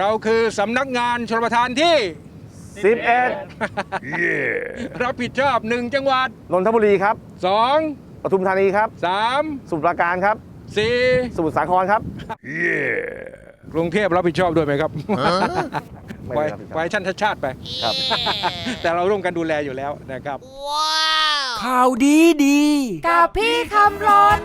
เราคือสำนักงานชลประทานที่ 11 รับผิดชอบหนึ่งจังหวัด นนทบุรีครับสองปทุมธานีครับสามสมุทรปราการครับสี่สมุทรสาครครับกรุงเทพรับผิดชอบด้วยไหมครับไม่ไปได้รับผิดชอบ ไปชั้นชาติไป ครับ แต่เราร่วมกันดูแลอยู่แล้วนะครับ ข่าวดีดี กับพี่คำรน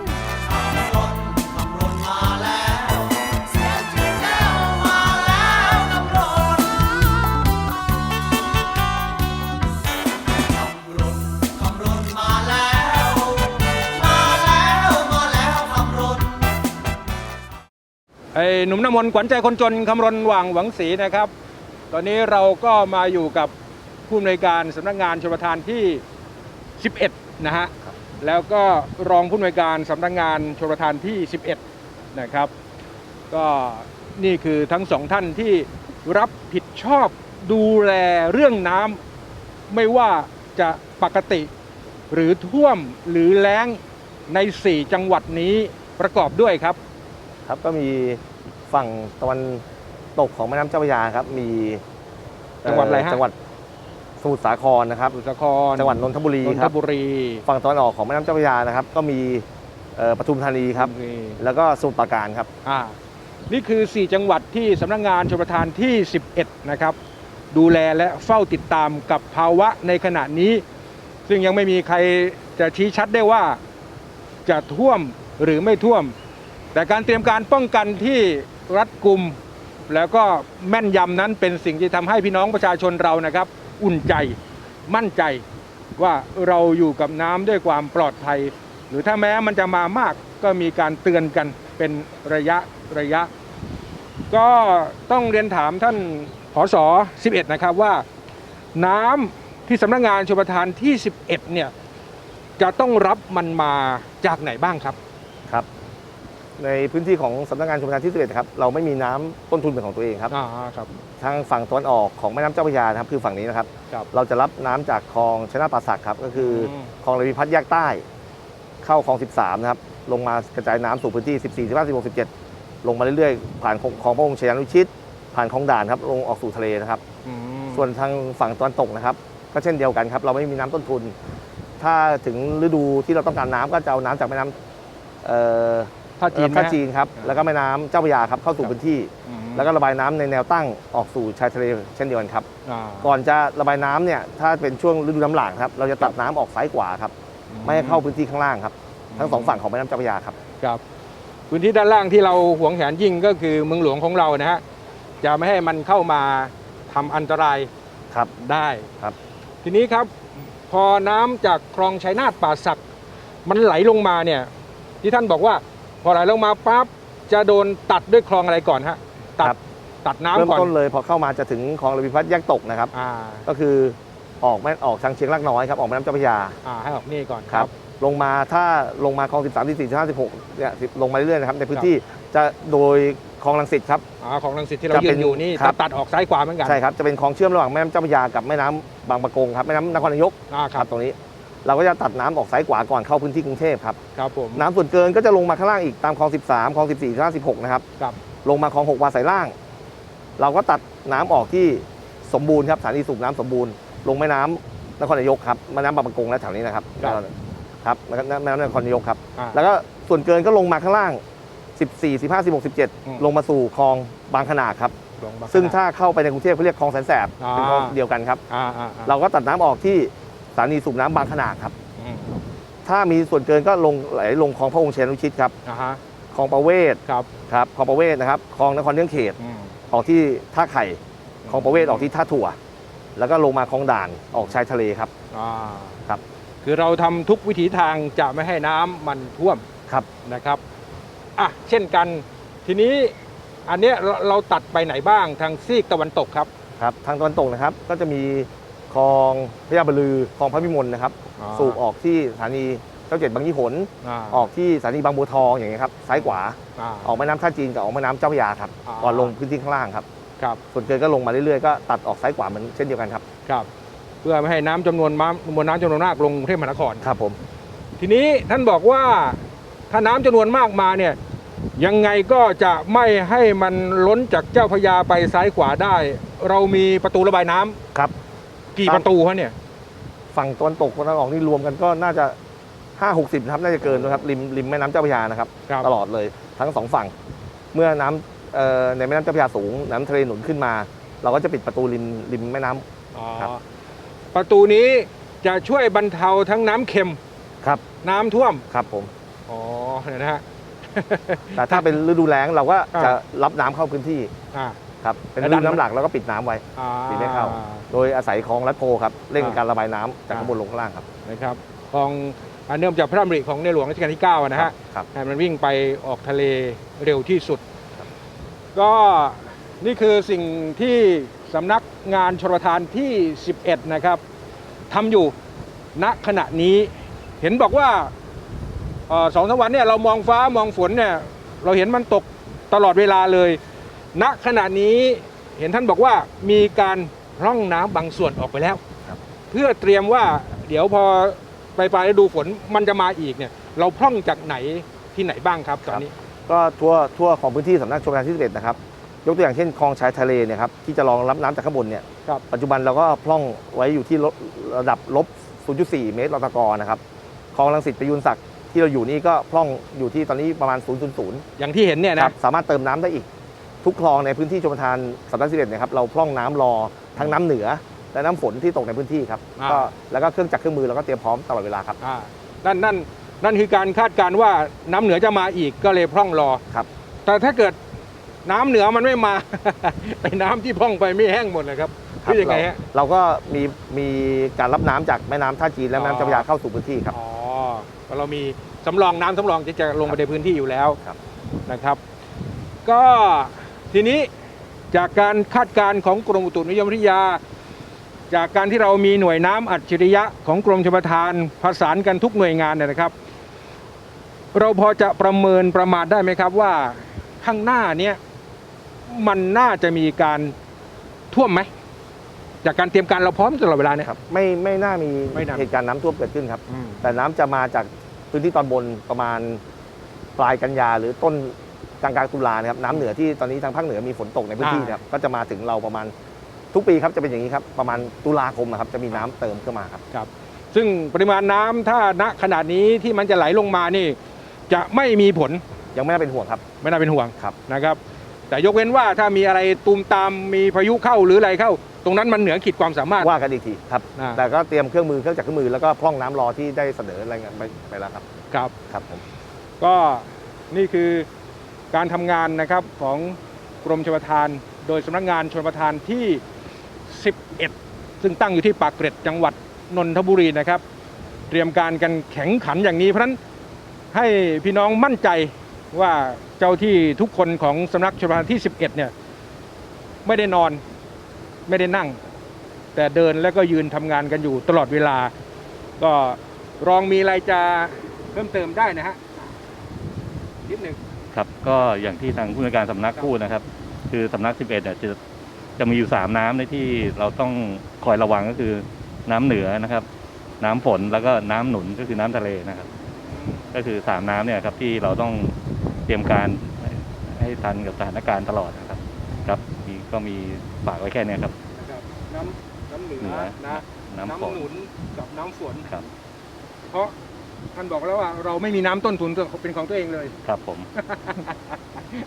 ไอ้หนุ่มน้ำมนต์ขวัญใจคนจนคำรณหว่างหวังศรีนะครับ ตอนนี้เราก็มาอยู่กับผู้อำนวยการสำนักงานชลประทานที่ 11 นะฮะ แล้วก็รองผู้อำนวยการสำนักงานชลประทานที่ 11 นะครับ ก็นี่คือทั้งสองท่านที่รับผิดชอบดูแลเรื่องน้ำไม่ว่าจะปกติหรือท่วมหรือแล้งใน 4 จังหวัดนี้ประกอบด้วยครับ ครับก็มี ฝั่งตะวันตกของแม่น้ำเจ้าพระยาครับมีเจังหวัดอะไรฮะ จังหวัดสมุทรสาครนะครับ สมุทรสาครจังหวัดนนทบุรีนนคทรับบุรีฝั่งตะวันออกของแม่น้ำเจ้าพระยานะครับ ก็มีเอ่อปทุมธานีครับ นี่แล้วก็สมุทรปราการครับ อ่านี่คือ 4 จังหวัดที่สำนักงานชลประทานที่ 11 นะครับ ดูแลและเฝ้าติดตามกับภาวะในขณะนี้ ซึ่งยังไม่มีใครจะชี้ชัดได้ว่าจะท่วมหรือไม่ท่วม แต่การเตรียมการป้องกันที่ รัดกุม แล้วก็แม่นยำนั้นเป็นสิ่งที่ทำให้พี่น้องประชาชนเรานะครับ อุ่นใจมั่นใจว่าเราอยู่กับน้ำด้วยความปลอดภัย หรือถ้าแม้มันจะมามากก็มีการเตือนกันเป็นระยะระยะ ก็ต้องเรียนถามท่านผส11 นะครับว่า น้ำที่สำนักงานชลประทานที่ 11 เนี่ยจะต้องรับมันมาจากไหนบ้างครับ ในพื้นที่ของสำนักงานชลประทานที่11ครับเราไม่มีน้ำต้นทุนเป็นของตัวเองครับ อ่าครับ ทางฝั่งตะวันออกของแม่น้ำเจ้าพระยานะครับคือฝั่งนี้นะครับ ครับ เราจะรับน้ำจากคลองชนะป่าสักครับก็คืออม คลองระพีพัฒน์แยกใต้ เข้าคลอง 13นะครับลงมากระจายน้ำสู่พื้นที่ 14 15 16 17 ลงมาเรื่อยๆ ผ่านคลองคลองพระองค์ชยานุชิต ผ่านคลองด่านครับลงออกสู่ทะเลนะครับ อืมส่วนทางฝั่งตะวันตกนะครับ ก็เช่นเดียวกันครับ เราไม่มีน้ำต้นทุน ถ้าถึงฤดูที่เราต้องการน้ำก็จะเอาน้ำจากแม่น้ำเอ่อ ท่าจีนไหมท่าจีนครับอ่าแล้วก็แม่น้ำเจ้าพระยาครับเข้าสู่ครับพื้นที่อืมแล้วก็ระบายน้ำในแนวตั้งออกสู่ชายทะเลเช่นเดียวกันครับอ่าก่อนจะระบายน้ำเนี่ยถ้าเป็นช่วงฤดูน้ำหลากครับ เราจะตัดน้ำออกซ้ายขวาครับ ไม่ให้เข้าพื้นที่ข้างล่างครับ ทั้งสองฝั่งของแม่น้ำเจ้าพระยาครับครับ พื้นที่ด้านล่างที่เราหวงแหนยิ่งก็คือเมืองหลวงของเรานะฮะจะไม่ให้มันเข้ามาทำอันตรายครับได้ครับ ทีนี้ครับพอน้ำจากคลองชัยนาทป่าสัก มันไหลลงมาเนี่ยที่ท่านบอกว่า พอไหลลงมาปั๊บจะโดนตัดด้วยคลองอะไรก่อนฮะตัดครับตัดน้ำเริ่มก่อนต้นเลยพอเข้ามาจะถึงคลองระพีพัฒน์แยกตกนะครับ อ่าก็คือออกแม่ออกทางเชียงรากน้อยครับออกแม่น้ำเจ้าพระยาอ่าให้ออกนี่ก่อนครับ ลงมาถ้าลงมาคลอง 13 14 15 16เนี่ยลงมาเรื่อยๆนะครับในพื้นที่จะโดยคลองลังสิตครับ อ่าของรังสิตที่เราจะยืเป็นนอยู่นี่ครัจะบ ตัดออกซ้ายขวาเหมือนกันใช่ครับจะเป็นคลองเชื่อมระหว่างแม่น้ำเจ้าพระยากับแม่น้ำบางปะกงครับแม่น้ำนครนายกอ่าคครัรับบตรงนี้ เราก็จะตัดน้ำออกซ้ายขวาก่อนเข้าพื้นที่กรุงเทพครับครับผมน้ำส่วนเกินก็จะลงมาข้างล่างอีกตามคลอง 13คลอง14 15 16นะครับครับลงมาคลอง6วาสายล่าง เราก็ตัดน้ำออกที่สมบูรณ์ครับสถานีสูบน้ำสมบูรณ์ ลงแม่น้ำนครนายกครับแม่น้ำบางปะกงและแถวนี้นะครับครับครับแม่น้ำแม่น้ำนครนายกครับอ่าแล้วก็ส่วนเกินก็ลงมาข้างล่าง 14 15 16อืม17 ลงมาสู่คลองบางขนาดครับลงมาซึ่งถ้าเข้าไปในกรุงเทพเขาเรียกคลองแสนแสบอ่าเป็นคลองเดียวกันครับอ่าอ่าอ่าเราก็ตัดน้ำออกที่ สถานีสูบน้ำบางขนาดครับ อืมถ้ามีส่วนเกินก็ลงไหลลงคลองพระองค์เชนุชิตครับอ่าฮะคลองประเวศครับครับคลองประเวศนะครับคลองนครเนื่องเขตอืมออกที่ท่าไข่คลองประเวศออกที่ท่าถั่ว แล้วก็ลงมาคลองด่านออกชายทะเลครับ อ่าครับ คือเราทำทุกวิถีทางจะไม่ให้น้ำมันท่วม ครับ นะครับ อะ เช่นกัน ทีนี้อันเนี้ยเราเราตัดไปไหนบ้างทางซีกตะวันตกครับ ครับทางตะวันตกนะครับก็จะมี คลองพระยาบลือคลองพระพิมลนะครับ อ่า สูบออกที่สถานีเจ้าเจ็ดบางยี่หนอ่าออกที่สถานีบางบัวทองอย่างเงี้ยครับซ้ายขวาอ่าออกแม่น้ำท่าจีนกับออกแม่น้ำเจ้าพระยาครับอ่า ก่อนลงพื้นที่ข้างล่างครับครับส่วนเกินก็ลงมาเรื่อยๆก็ตัดออกซ้ายขวาเหมือนเช่นเดียวกันครับครับ เพื่อไม่ให้น้ำจำนวนม้ามวลน้ำจำนวนมากลงกรุงเทพมหานคร ครับผมทีนี้ท่านบอกว่าถ้าน้ำจำนวนมากมาเนี่ยยังไงก็จะไม่ให้มันล้นจากเจ้าพระยาไปซ้ายขวาได้ เรามีประตูระบายน้ำครับ กี่ครับประตูฮะเนี่ย ฝั่งตะวันตกตะวันออกนี่รวมกันก็น่าจะห้าหกสิบนะครับน่าจะเกินนะครับริมริมแม่น้ำเจ้าพระยานะครับ ครับ ตลอดเลยทั้งสองฝั่ง เมื่อน้ำเอ่อในแม่น้ำเจ้าพระยาสูง น้ำทะเลหนุนขึ้นมา เราก็จะปิดประตูริมริมแม่น้ำ อ๋อครับ ประตูนี้จะช่วยบรรเทาทั้งน้ำเค็มครับน้ำท่วม ครับผม อ๋อเนี่ยนะฮะ แต่ถ้าเป็นฤดูแล้งเราก็อ่าจะรับน้ำเข้าพื้นที่ อ่า ครับเป็นแล้วฤดัดูนน้ำหลักแล้วก็ปิดน้ำไว้อ่าปิดไม่เข้า โดยอาศัยคลองลัดโพครับเร่งอ่าการระบายน้ำจากอ่าข้างบนลงข้างล่างครับนะครับของอันเนื่องจากพระดำริของในหลวงรัชกาลที่9อะนะฮะ ครับ ให้มันวิ่งไปออกทะเลเร็วที่สุด ก็นี่คือสิ่งที่สำนักงานชลประทานที่ 11 นะครับทำอยู่ณขณะนี้เห็นบอกว่าเอ่อสองสามวันเนี่ยเรามองฟ้ามองฝนเนี่ยเราเห็นมันตกตลอดเวลาเลย ณขณะนี้เห็นท่านบอกว่ามีการร่องน้ำบางส่วนออกไปแล้วครับ เพื่อเตรียมว่าเดี๋ยวพอปลายปลายฤดูฝนมันจะมาอีกเนี่ย เราพร่องจากไหนที่ไหนบ้างครับตอนนี้ก็ทั่วทั่วของพื้นที่สำนักชลประทานที่11นะครับยกตัวอย่างเช่นคลองชายทะเลเนี่ยครับที่จะรองรับน้ำจากข้างบนเนี่ยครับ ปัจจุบันเราก็พร่องไว้อยู่ที่ลบระดับลบ 0.4 เมตรลตกนะครับคลองลังสิตประยูนศักดิ์ที่เราอยู่นี่ก็พร่องอยู่ที่ตอนนี้ประมาณ 0.0อย่างที่เห็นเนี่ยคนะรับสามารถเติมน้ำได้อีก ทุกคลองในพื้นที่ชลประทานสำนักสิเเนี่ยครับเราพร่องน้ำรอทั้งน้ำเหนือและน้ำฝนที่ตกในพื้นที่ครับอ่าก็แล้วก็เครื่องจักรเครื่องมือเราก็เตรียมพร้อมตลอดเวลาครับอ่านั่นนั่นนั่นคือการคาดการณ์ว่าน้ำเหนือจะมาอีกก็เลยพร่องรอครับแต่ถ้าเกิดน้ำเหนือมันไม่มาไอ้น้ำที่พร่องไปไม่แห้งหมดเลยครับครับคือยังไงเราฮะเราก็มีมีการรับน้ำจากแม่น้ำท่าจีนและแม่อ๋อน้ำเจ้าพระยาเข้าสู่พื้นที่ครับอ๋อเรามีสำรองน้ำสำรองที่จะลงไปในพื้นที่อยู่แล้วครับนะครับ ก็ ทีนี้จากการคาดการณ์ของกรมอุตุนิยมวิทยา จากการที่เรามีหน่วยน้ำอัจฉริยะของกรมชลประทานผสานกันทุกหน่วยงานเนี่ยนะครับ เราพอจะประเมินประมาทได้ไหมครับว่าข้างหน้าเนี้ยมันน่าจะมีการท่วมไหมจากการเตรียมการเราพร้อมตลอดเวลาเนี่ยครับ ไม่ไม่น่ามีไม่น่าเหตุการณ์น้ำท่วมเกิดขึ้นครับอืมแต่น้ำจะมาจากพื้นที่ตอนบนประมาณปลายกันยาหรือต้น กลางกลางๆตุลานะครับน้ำเหนือที่ตอนนี้ทางภาคเหนือมีฝนตกในพื้นที่นะครับก็จะมาถึงเราประมาณทุกปีครับจะเป็นอย่างนี้ครับประมาณตุลาคมนะครับจะมีน้ำเติมเข้ามาครับครับ ซึ่งปริมาณน้ำถ้าณขนาดนี้ที่มันจะไหลลงมานี่ จะไม่มีผลยังไม่น่าเป็นห่วงครับ ไม่น่าเป็นห่วงครับนะครับ แต่ยกเว้นว่าถ้ามีอะไรตูมตามมีพายุเข้าหรืออะไรเข้า ตรงนั้นมันเหนือขีดความสามารถว่ากันอีกทีครับอ่าแต่ก็เตรียมเครื่องมือเครื่องจักรเครื่องมือแล้วก็พร่องน้ำรอที่ได้เสนอรายงานไปไปแล้วครับครับครับผมก็นี่คือ การทำงานนะครับของกรมชลประทาน โดยสำนักงานชลประทานที่ 11 ซึ่งตั้งอยู่ที่ปากเกร็ดจังหวัดนนทบุรีนะครับ เตรียมการกันแข็งขันอย่างนี้เพราะฉะนั้นให้พี่น้องมั่นใจว่าเจ้าที่ทุกคนของสำนักชลประทานที่ 11 เนี่ยไม่ได้นอนไม่ได้นั่ง แต่เดินแล้วก็ยืนทำงานกันอยู่ตลอดเวลา ก็รองมีอะไรจะเพิ่มเติมได้นะฮะนิดหนึ่ง ครับก็อย่างที่ทางผู้ในวยการสำนักพูดนะครับ คือสำนัก 11เนี่ยจะจะมีอยู่ 3 น้ำในที่เราต้องคอยระวังก็คือน้ำเหนือนะครับ น้ำฝนแล้วก็น้ำหนุนก็คือน้ำทะเลนะครับ ก็คือ 3 น้ำเนี่ยครับที่เราต้องเตรียมการให้ให้ทันกับสถานการณ์ตลอดนะครับ ครับมีก็มีฝากไว้แค่เนี้ยครับนะครับน้ำน้ำเหนืเหนืออนะน้ำฝนหนุนกับน้ำฝนครับ เพราะ ท่านบอกแล้วว่าเราไม่มีน้ำต้นทุนเป็นของตัวเองเลย ครับผม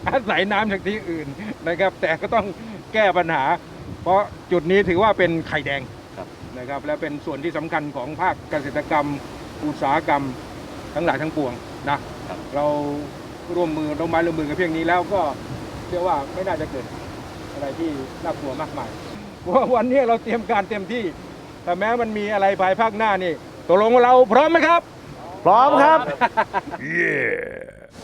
อาศัยน้ำจากที่อื่นนะครับ แต่ก็ต้องแก้ปัญหา เพราะจุดนี้ถือว่าเป็นไข่แดงครับ นะครับและเป็นส่วนที่สำคัญของภาคเกษตรกรรม อุตสาหกรรมทั้งหลายทั้งปวงนะเราร่วมมือร่วมไม้ร่วมมือกันเพียงนี้แล้วก็เชื่อว่าไม่น่าจะเกิดอะไรที่น่ากลัวมากมายเพราะว่าวันนี้เราเตรียมการเต็มที่ แต่แม้มันมีอะไรภายภาคหน้านี่ตกลงว่าเราพร้อมไหมครับ พร้อมครับ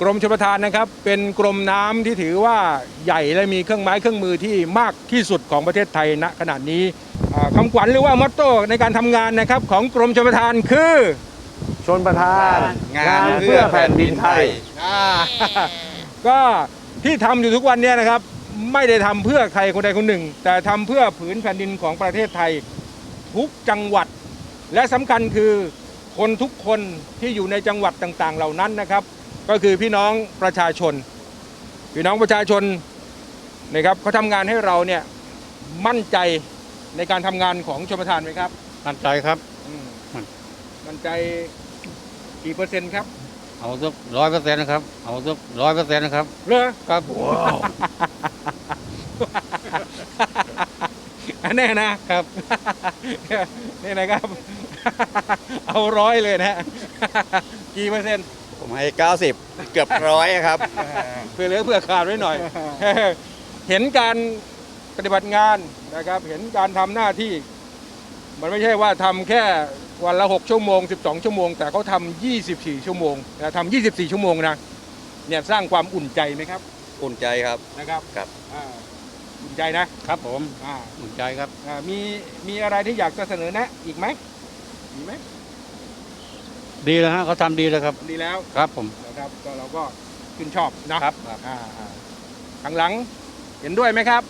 กรมชลประทานนะครับ เป็นกรมน้ำที่ถือว่าใหญ่และมีเครื่องไม้เครื่องมือที่มากที่สุดของประเทศไทยณขณะนี้อ่าคำขวัญหรือว่ามอตโต้ในการทำงานนะครับของกรมชลประทานคือ ชนประทาน งานเพื่อแผ่นดินไทย อ่า ก็ที่ทำอยู่ทุกวันเนี้นะครับ ไม่ได้ทำเพื่อใครคนใดคนหนึ่ง แต่ทำเพื่อผืนแผ่นดินของประเทศไทย ทุกจังหวัด และสำคัญคือ คนทุกคนที่อยู่ในจังหวัดต่างๆ เหล่านั้นนะครับ ก็คือพี่น้องประชาชน พี่น้องประชาชนนะครับเขาทำงานให้เราเนี่ยมั่นใจในการทำงานของชมประทานไหมครับมั่นใจครับ อืมมั่น มั่นใจกี่เปอร์เซ็นต์ครับเอาสักร้อยเปอร์เซ็นต์นะครับ เอาสักร้อยเปอร์เซ็นต์นะครับ เหรอ ครับแน่นะครับ นี่นะครับ เอาร้อยเลยนะฮะ กี่เปอร์เซ็นต์ ผมให้ 90 เกือบร้อยครับ เพื่อเหลือเพื่อขาดไว้หน่อย เห็นการปฏิบัติงานนะครับ เห็นการทำหน้าที่ มันไม่ใช่ว่าทำแค่วันละ 6 ชั่วโมง 12 ชั่วโมง แต่เขาทำ24 ชั่วโมงนะทำ24 ชั่วโมงนะเนี่ยสร้างความอุ่นใจไหมครับอุ่นใจครับ นะครับครับ อ่าอุ่นใจนะครับผมอ่ามั่นใจครับอ่ามีมีอะไรที่อยากจะเสนอแนะอีกไหม มีไหมดีแล้วฮะเขาทำดีแล้วครับ ดีแล้วครับผม นะครับก็เราก็ชื่นชอบนะครับอ่าอ่าทางหลังเห็นด้วยไหมครับ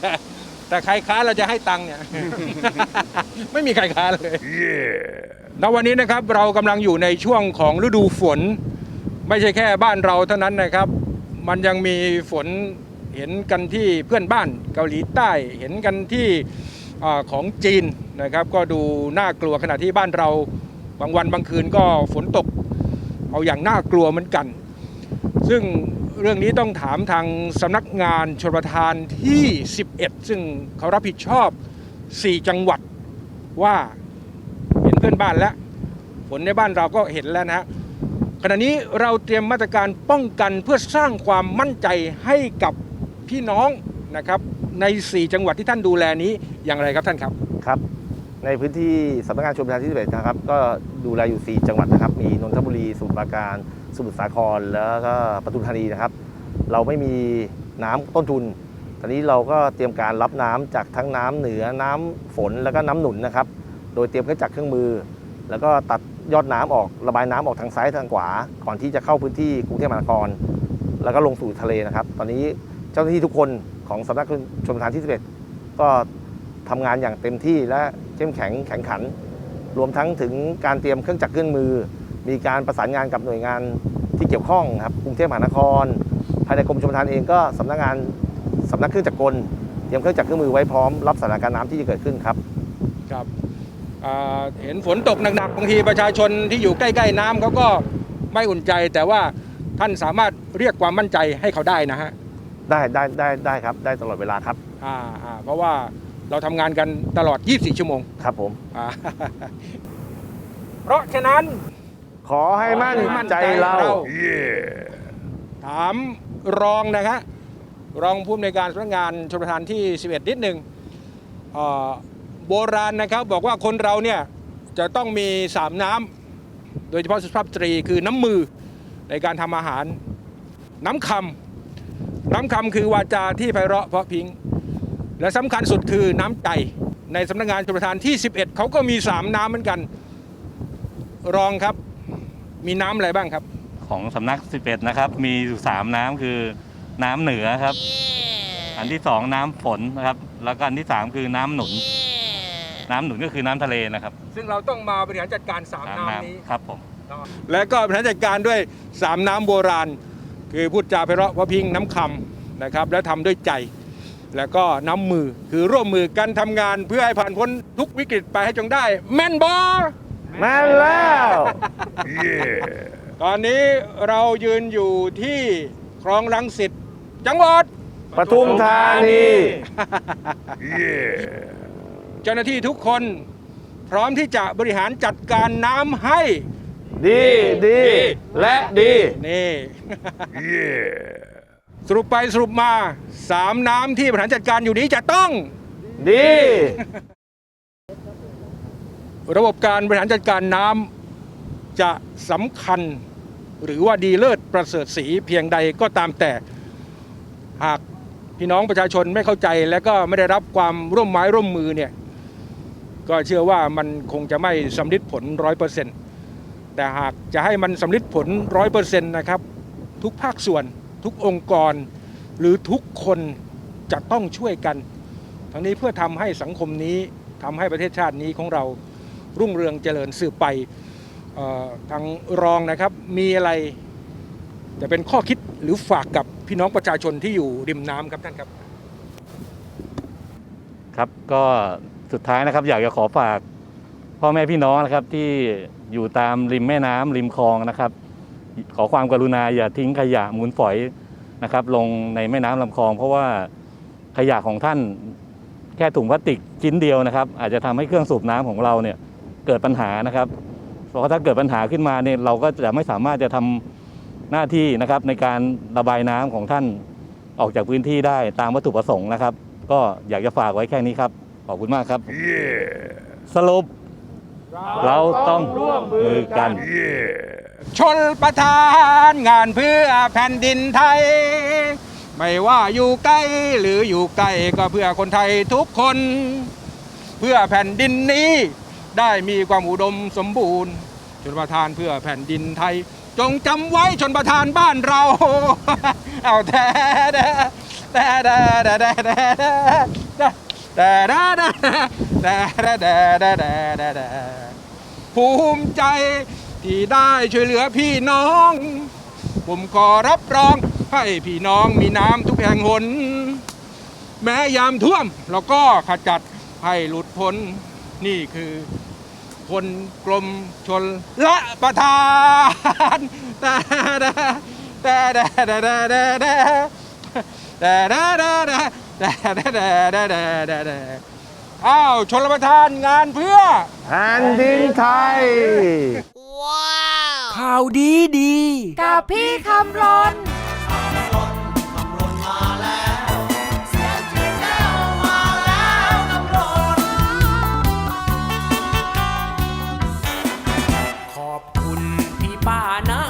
แต่แต่ใครค้านเราจะให้ตังค์เนี่ย ไม่มีใครค้านเลยณวันนี้นะครับเรากำลังอยู่ในช่วงของฤดูฝน ไม่ใช่แค่บ้านเราเท่านั้นนะครับ มันยังมีฝนเห็นกันที่เพื่อนบ้านเกาหลีใต้ เห็นกันที่ อของจีนนะครับ ก็ดูน่ากลัวขณะที่บ้านเราบางวันบางคืนก็ฝนตก เอาอย่างน่ากลัวเหมือนกัน ซึ่งเรื่องนี้ต้องถามทางสำนักงานชลประทานที่ 11 ซึ่งเขารับผิดชอบ 4 จังหวัดว่าเห็นเพื่อนบ้านแล้ว ฝนในบ้านเราก็เห็นแล้วนะฮะขณะนี้เราเตรียมมาตรการป้องกันเพื่อสร้างความมั่นใจให้กับพี่น้องนะครับ ใน 4 จังหวัดที่ท่านดูแลนี้อย่างไรครับท่านครับครับ ในพื้นที่สำนักงานชลประทานที่11นะครับก็ดูแลอยู่ 4 จังหวัดนะครับ มีนนทบุรีสมุทรปราการ สมุทรสาครแล้วก็ปทุมธานีนะครับ เราไม่มีน้ำต้นทุนตอนนี้เราก็เตรียมการรับน้ำจากทั้งน้ำเหนือน้ำฝนแล้วก็น้ำหนุนนะครับ โดยเตรียมเครื่องจักรเครื่องมือ แล้วก็ตัดยอดน้ำออกระบายน้ำออกทางซ้ายทางขวา ก่อนที่จะเข้าพื้นที่กรุงเทพมหานคร แล้วก็ลงสู่ทะเลนะครับ ตอนนี้เจ้าหน้าที่ทุกคน ของสำนักชลประทานที่ 11 ก็ทำงานอย่างเต็มที่และเข้มแข็งแข็งขัน รวมทั้งถึงการเตรียมเครื่องจักรเครื่องมือ มีการประสานงานกับหน่วยงานที่เกี่ยวข้องครับกรุงเทพมหานคร ภายในกรมชลประทานเองก็สำนักงานสำนักเครื่องจักรกลเตรียมเครื่องจักรเครื่องมือไว้พร้อมรับสถานการณ์น้ำที่จะเกิดขึ้นครับครับเห็นฝนตกหนักๆบางทีประชาชนที่อยู่ใกล้ๆน้ำเขาก็ไม่อุ่นใจแต่ว่าท่านสามารถเรียกความมั่นใจให้เขาได้นะฮะ ได้ได้ได้ได้ครับ ได้ตลอดเวลาครับอ่าอ่าเพราะว่าเราทำงานกันตลอด 24 ชั่วโมงครับผม อ่า เพราะฉะนั้น ขอให้มั่นใจเรา ถามรองนะครับรองผู้อำนวยการสำนักงานชลประทานที่ 11 นิดหนึ่งเอ่อโบราณนะครับบอกว่าคนเราเนี่ยจะต้องมีสามน้ำโดยเฉพาะสุภาพสตรีคือน้ำมือในการทำอาหาร น้ำคำ น้ำคำคือวาจาที่ไพเราะเพราะพริ้งและสำคัญสุดคือน้ำใจ ในสำนักงานชลประทานที่ 11 เขาก็มีสามน้ำเหมือนกัน รองครับ มีน้ำอะไรบ้างครับ ของสำนัก 11 นะครับ มีอยู่สามน้ำคือน้ำเหนือครับ อันที่สองน้ำฝนนะครับ แล้วก็อันที่สามคือน้ำหนุน น้ำหนุนก็คือน้ำทะเลนะครับ ซึ่งเราต้องมาบริหารจัดการสามสามน้ำนี้ ครับผม และก็บริหารจัดการด้วยสามน้ำโบราณ คือพูดจาไพเราะพระพิงน้ำคำนะครับและทำด้วยใจ แล้วก็น้ำมือคือร่วมมือกันทำงานเพื่อให้ผ่านพ้นทุกวิกฤตไปให้จงได้ แม่นบอแม่นแล้ว ตอนนี้เรายืนอยู่ที่คลองลังสิตจังหวัดปทุมธานี เจ้าหน้าที่ทุกคนพร้อมที่จะบริหารจัดการน้ำให้ ดี ดี และดี นี่ สรุปไปสรุปมาสามน้ำที่บริหารจัดการอยู่นี้จะต้อง ดี ระบบการบริหารจัดการน้ำจะสำคัญ หรือว่าดีเลิศประเสริฐสีเพียงใดก็ตามแต่ หากพี่น้องประชาชนไม่เข้าใจและก็ไม่ได้รับความร่วมไม้ร่วมมือเนี่ย ก็เชื่อว่ามันคงจะไม่สำลิดผลร้อยเปอร์เซ็นต์ แต่หากจะให้มันสำลิดผลร้อยเปอร์เซ็นต์นะครับ ทุกภาคส่วน ทุกองค์กร หรือทุกคนจะต้องช่วยกัน ทั้งนี้เพื่อทำให้สังคมนี้ทำให้ประเทศชาตินี้ของเรารุ่งเรืองเจริญสืบไปทางรองนะครับมีอะไรจะเป็นข้อคิดหรือฝากกับพี่น้องประชาชนที่อยู่ริมน้ำครับท่านครับ ครับก็สุดท้ายนะครับอยากจะขอฝากพ่อแม่พี่น้องนะครับที่ อยู่ตามริมแม่น้ำริมคลองนะครับ ขอความกรุณาอย่าทิ้งขยะมูลฝอยนะครับ ลงในแม่น้ำลำคลอง เพราะว่าขยะของท่านแค่ถุงพลาสติกชิ้นเดียวนะครับ อาจจะทำให้เครื่องสูบน้ำของเราเนี่ยเกิดปัญหานะครับเพราะถ้าเกิดปัญหาขึ้นมาเนี่ยเราก็จะไม่สามารถจะทำหน้าที่นะครับในการระบายน้ำของท่านออกจากพื้นที่ได้ตามวัตถุประสงค์นะครับ ก็อยากจะฝากไว้แค่นี้ครับ ขอบคุณมากครับสรุป เราต้องร่วมมือกัน ชนประทานงานเพื่อแผ่นดินไทย ไม่ว่าอยู่ใกล้หรืออยู่ไกลก็เพื่อคนไทยทุกคน เพื่อแผ่นดินนี้ได้มีความอุดมสมบูรณ์ ชนประทานเพื่อแผ่นดินไทย จงจำไว้ชนประทานบ้านเรา เอาแท้แท้แท้แท้แท้ แท้แท้แท้แท้แท้แท้แท้แท้แท้แท้แท้แท้ภูมิใจที่ได้ช่วยเหลือพี่น้อง ผมขอรับรองให้พี่น้องมีน้ำทุกแห่งหน แม้ยามท่วมเราก็ขจัดให้หลุดพ้นนี่คือ คนกรมชนละประทานแต่แต่แต่แต่แต่แต่แต่แต่ แต่แต่แต่แต่แต่อ้าวชนรประทานงานเพื่อ แผ่นดินไทยว้าวข่าวดีดี กับพี่คำรนขอบคุณพี่ป้านะ